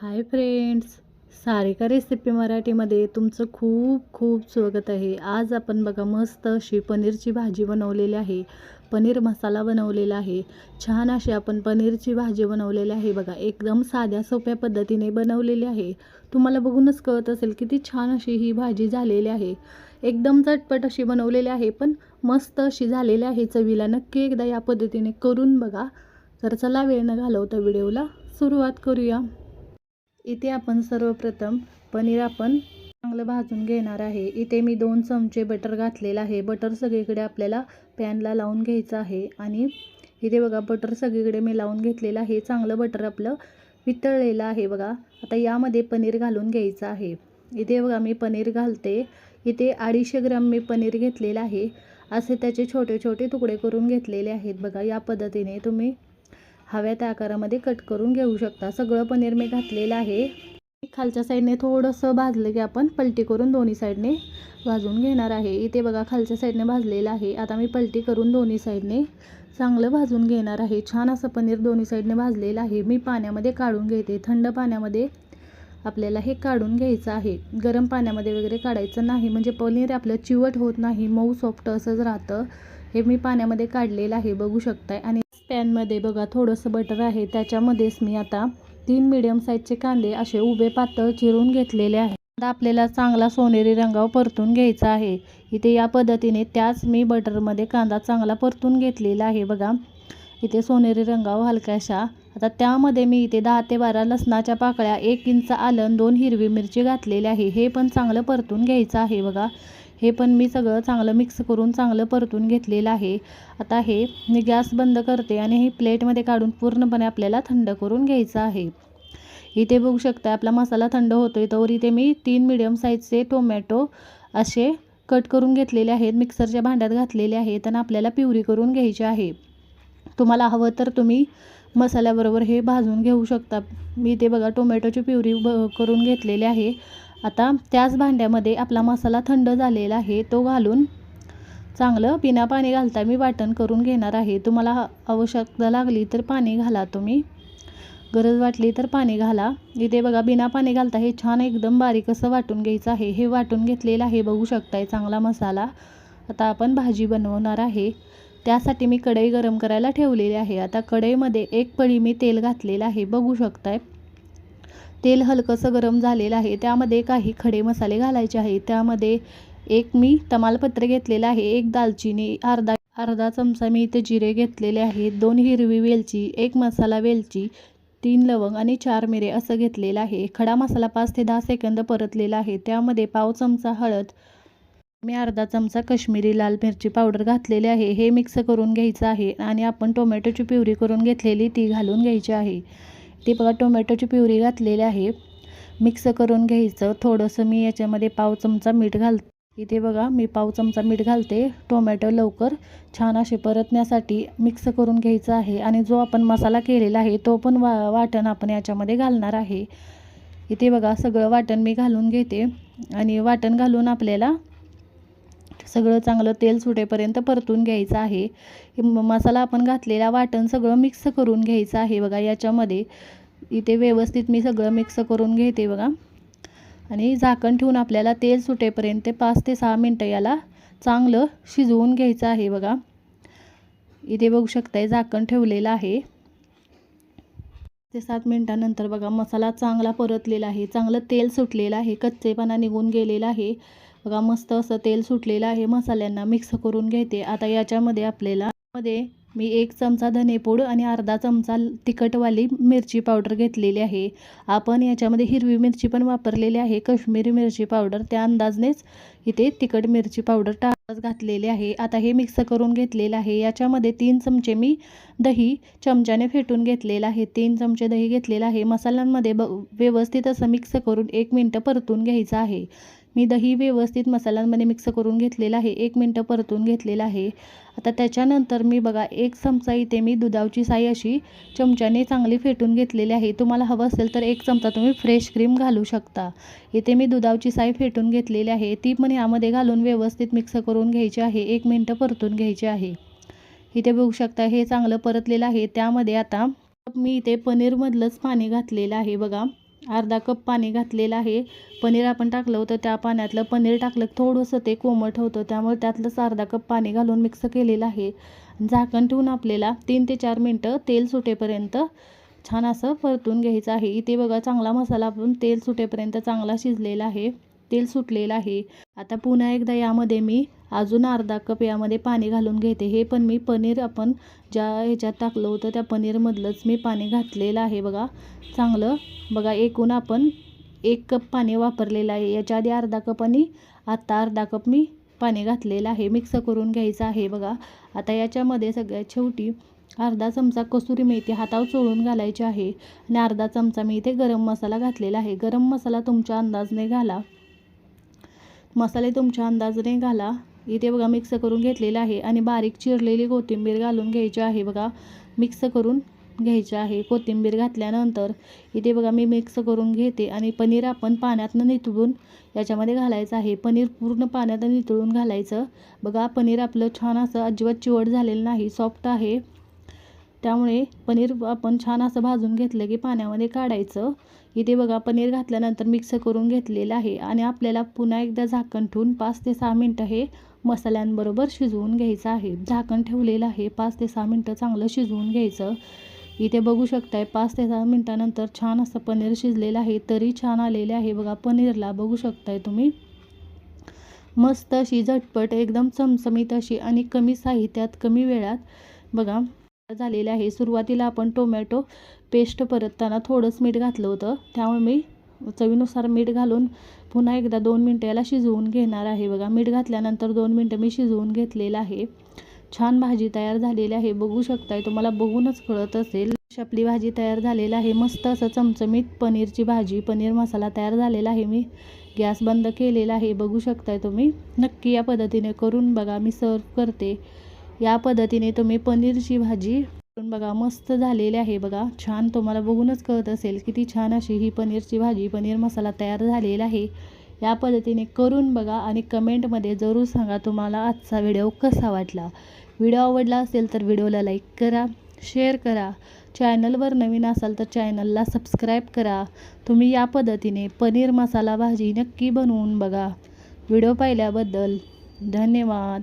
Hi friends Sarika recipe मराठीमध्ये तुमचं खूप खूप स्वागत आहे. आज आपण बघा मस्त अशी पनीरची भाजी बनवलेली आहे. पनीर मसाला बनवलेला आहे. छान अशी आपण पनीरची भाजी बनवलेली आहे. बघा एकदम साध्या सोप्या पद्धतीने बनवलेली आहे. तुम्हाला बघूनच कळत असेल किती छान अशी ही भाजी झालेली आहे. एकदम चटपट अशी बनवलेली आहे पण मस्त अशी झालेली आहे चवीला. नक्की एकदा या पद्धतीने करून बघा. तर चला वेळ न घालवता व्हिडिओला सुरुवात करूया. इथे आपण सर्वप्रथम पनीर आपण चांगलं भाजून घेणार आहे. इथे मी दोन चमचे बटर घातलेलं आहे. बटर सगळीकडे आपल्याला पॅनला लावून घ्यायचं आहे. आणि इथे बघा बटर सगळीकडे मी लावून घेतलेलं आहे. चांगलं बटर आपलं वितळलेलं आहे बघा. आता यामध्ये पनीर घालून घ्यायचं आहे. इथे बघा मी पनीर घालते. इथे अडीचशे ग्राम मी पनीर घेतलेलं आहे. असे त्याचे छोटे छोटे तुकडे करून घेतलेले आहेत बघा या पद्धतीने. तुम्ही हव्या त्या आकारामध्ये कट करून घेऊ शकता. सगळं पनीर मी घातलेलं आहे. खालच्या साईडने थोडंसं भाजलं की आपण पलटी करून दोन्ही साईडने भाजून घेणार आहे. इथे बघा खालच्या साईडने भाजलेलं आहे. आता मी पलटी करून दोन्ही साईडने चांगलं भाजून घेणार आहे. छान असं पनीर दोन्ही साईडने भाजलेलं आहे. मी पाण्यामध्ये काढून घेते. थंड पाण्यामध्ये आपल्याला हे काढून घ्यायचं आहे. गरम पाण्यामध्ये वगैरे काढायचं नाही. म्हणजे पनीर आपलं चिवट होत नाही. मऊ सॉफ्ट असंच राहतं. हे मी पाण्यामध्ये काढलेलं आहे. बघू शकताय. आणि पॅनमध्ये बघा थोडंसं बटर आहे. त्याच्यामध्येच मी आता तीन मिडियम साईजचे कांदे असे उभे पातळ चिरून घेतलेले आहे कांदा आपल्याला चांगला सोनेरी रंगावर परतून घ्यायचा आहे. इथे या पद्धतीने त्याच मी बटरमध्ये कांदा चांगला परतून घेतलेला आहे बघा. इथे सोनेरी रंगावर हलक्याशा. आता त्यामध्ये मी इथे दहा ते बारा लसणाच्या पाकळ्या एक इंच आलं दोन हिरवी मिरची घातलेली आहे. हे पण चांगलं परतून घ्यायचं आहे बघा. हे पण मी सगळं चांगलं मिक्स करून चांगलं परतून घेतलेलं आहे. आता हे मी गॅस बंद करते आणि हे प्लेटमध्ये काढून पूर्णपणे आपल्याला थंड करून घ्यायचं आहे. इथे बघू शकता आपला मसाला थंड होतो आहे तर इथे मी तीन मिडियम साईजचे टोमॅटो असे कट करून घेतलेले आहेत मिक्सरच्या भांड्यात घातलेले आहेत आणि आपल्याला प्युरी करून घ्यायची आहे. तुम्हाला हवं तर तुम्ही मसाल्याबरोबर हे भाजून घेऊ शकता. मी ते बघा टोमॅटोची प्युरी ब करून घेतलेली आहे. आता त्याच भांड्यामध्ये आपला मसाला थंड झालेला आहे तो घालून चांगलं बिना पाणी घालता मी वाटण करून घेणार आहे. तुम्हाला आवश्यकता लागली तर पाणी घाला तुम्ही. गरज वाटली तर पाणी घाला. इथे बघा बिना पाणी घालता हे छान एकदम बारीक असं वाटून घ्यायचं आहे. हे वाटून घेतलेलं आहे बघू शकताय चांगला मसाला. आता आपण भाजी बनवणार आहे. त्यासाठी मी कढई गरम करायला ठेवलेली आहे. आता कढईमध्ये एक पळी मी तेल घातलेलं आहे बघू शकताय. तेल हलकंसं गरम झालेलं आहे. त्यामध्ये काही खडे मसाले घालायचे आहे त्यामध्ये एक मी तमालपत्र घेतलेलं आहे. एक दालचिनी अर्धा अर्धा चमचा मी इथे जिरे घेतलेले आहेत. दोन हिरवी वेलची एक मसाला वेलची तीन लवंग आणि चार मिरे असं घेतलेलं आहे. खडा मसाला पाच ते दहा सेकंद परतलेला आहे. त्यामध्ये पाव चमचा हळद मी अर्धा चमचा कश्मीरी लाल मिरची पावडर घातलेली आहे. हे मिक्स करून घ्यायचं आहे आणि आपण टोमॅटोची प्युरी करून घेतलेली ती घालून घ्यायची आहे. ती बघा टोमॅटोची प्युरी घातलेली आहे. मिक्स करून घ्यायचं. थोडंसं मी याच्यामध्ये पाव चमचा मीठ घाल इथे बघा मी पाव चमचा मीठ घालते. टोमॅटो लवकर छान असे परतण्यासाठी मिक्स करून घ्यायचं आहे. आणि जो आपण मसाला केलेला आहे तो पण वा वाटण आपण याच्यामध्ये घालणार आहे. इथे बघा सगळं वाटण मी घालून घेते. आणि वाटण घालून आपल्याला सगळं चांगलं तेल सुटेपर्यंत परतून घ्यायचं आहे. मसाला आपण घातलेला वाटण सगळं मिक्स करून घ्यायचं आहे बघा याच्यामध्ये. इथे व्यवस्थित मी सगळं मिक्स करून घेते बघा. आणि झाकण ठेवून आपल्याला तेल सुटेपर्यंत पाच ते सहा मिनटं याला चांगलं शिजवून घ्यायचं आहे बघा. इथे बघू शकताय झाकण ठेवलेलं आहे. ते सात मिनटानंतर बघा मसाला चांगला परतलेला आहे चांगलं तेल सुटलेलं आहे कच्चेपणा निघून गेलेला आहे. बघा मस्त असं तेल सुटलेलं आहे मसाल्यांना मिक्स करून घेते. आता याच्यामध्ये आपल्याला मध्ये मी एक चमचा धनेपूड आणि अर्धा चमचा तिखटवाली मिरची पावडर घेतलेली आहे. आपण याच्यामध्ये हिरवी मिरची पण वापरलेली आहे कश्मीरी मिरची पावडर. त्या अंदाजनेच इथे तिखट मिरची पावडर टाकच घातलेली आहे. आता हे मिक्स करून घेतलेलं आहे. याच्यामध्ये तीन चमचे मी दही चमच्याने फेटून घेतलेलं आहे. तीन चमचे दही घेतलेलं आहे. मसाल्यांमध्ये ब व्यवस्थित असं मिक्स करून एक मिनटं परतून घ्यायचं आहे. मी दही व्यवस्थित मसाल्यांमध्ये मिक्स करून घेतलेलं आहे. एक मिनटं परतून घेतलेलं आहे. आता त्याच्यानंतर मी बघा एक चमचा इथे मी दुधावची साई अशी चमच्याने चांगली फेटून घेतलेली आहे. तुम्हाला हवं असेल तर एक चमचा तुम्ही फ्रेश क्रीम घालू शकता. इथे मी दुधावची साई फेटून घेतलेली आहे. ती पण यामध्ये घालून व्यवस्थित मिक्स करून घ्यायची आहे. एक मिनटं परतून घ्यायची आहे. इथे बघू शकता हे चांगलं परतलेलं आहे. त्यामध्ये आता मी इथे पनीरमधलंच पाणी घातलेलं आहे बघा. अर्धा कप पाणी घातलेलं आहे. पनीर आपण टाकलं होतं त्या पाण्यातलं. पनीर टाकलं थोडंसं ते कोमट होतं. त्यामुळे त्यातलंच अर्धा कप पाणी घालून मिक्स केलेलं आहे. झाकण ठेवून आपल्याला तीन ते चार मिनटं तेल सुटेपर्यंत छान असं परतून घ्यायचं आहे. इथे बघा चांगला मसाला आपण तेल सुटेपर्यंत चांगला शिजलेला आहे. तेल सुटलेलं आहे. आता पुन्हा एकदा यामध्ये मी अजून अर्धा कप यामध्ये पाणी घालून घेते. हे पण मी पनीर आपण ज्या ह्याच्यात टाकलं होतं त्या पनीरमधलंच मी पाणी घातलेलं आहे बघा. चांगलं. बघा एकूण आपण एक कप पाणी वापरलेलं आहे. याच्या आधी अर्धा कप आणि आत्ता अर्धा कप मी पाणी घातलेलं आहे. मिक्स करून घ्यायचं आहे बघा. आता याच्यामध्ये सगळ्यात शेवटी अर्धा चमचा कसुरी मेथी हातावर चोळून घालायची आहे. आणि अर्धा चमचा मी इथे गरम मसाला घातलेला आहे. गरम मसाला तुमच्या अंदाजने घाला. मसाले तुमच्या अंदाजाने घाला. इथे बघा मिक्स करून घेतलेलं आहे आणि बारीक चिरलेली कोथिंबीर घालून घ्यायची आहे. बघा मिक्स करून घ्यायची आहे. कोथिंबीर घातल्यानंतर इथे बघा मी मिक्स करून घेते आणि पनीर आपण पाण्यातनं नितळून याच्यामध्ये घालायचं आहे. पनीर पूर्ण पाण्यात नितळून घालायचं. बघा पनीर आपलं छान असं अजिबात चिवट झालेलं नाही सॉफ्ट आहे. त्यामुळे पनीर आपण छान असं भाजून घेतलं की पाण्यामध्ये काढायचं. इथे बघा पनीर घातल्यानंतर मिक्स करून घेतलेलं आहे आणि आपल्याला पुन्हा एकदा झाकण ठेवून पाच ते सहा मिनटं हे मसाल्यांबरोबर शिजवून घ्यायचं आहे. झाकण ठेवलेलं आहे पाच ते सहा मिनटं चांगलं शिजवून घ्यायचं. इथे बघू शकताय पाच ते सहा मिनटानंतर छान असं पनीर शिजलेलं आहे तरी छान आलेले आहे. बघा पनीरला बघू शकताय तुम्ही. मस्त अशी झटपट एकदम चमचमीत अशी आणि कमी साहित्यात कमी वेळात बघा झालेले आहे. सुरुवातीला आपण टोमॅटो पेस्ट परतताना थोडंच मीठ घातलं होतं. त्यामुळे मी चवीनुसार मीठ घालून पुन्हा एकदा दोन मिनटं याला शिजवून घेणार आहे. बघा मीठ घातल्यानंतर दोन मिनटं मी शिजवून घेतलेलं आहे. छान भाजी तयार झालेली आहे. बघू शकताय तुम्हाला बघूनच कळत असेल. अशी आपली भाजी तयार झालेली आहे. मस्त असं चमचमीत पनीरची भाजी पनीर मसाला तयार झालेला आहे. मी गॅस बंद केलेला आहे. बघू शकताय तुम्ही. नक्की या पद्धतीने करून बघा मी सर्व करते. या पद्धतीने तुम्ही पनीरची भाजी पण बघा मस्त झालेले आहे बघा. छान तुम्हाला बघूनच कळत असेल किती छान अशी ही पनीरची भाजी पनीर मसाला तयार झालेला आहे. या पद्धतीने करून बघा आणि कमेंटमध्ये जरूर सांगा तुम्हाला आजचा व्हिडिओ कसा वाटला. व्हिडिओ आवडला असेल तर व्हिडिओला लाईक करा शेअर करा. चॅनलवर नवीन असाल तर चॅनलला सबस्क्राईब करा. तुम्ही या पद्धतीने पनीर मसाला भाजी नक्की बनवून बघा. व्हिडिओ पाहिल्याबद्दल धन्यवाद.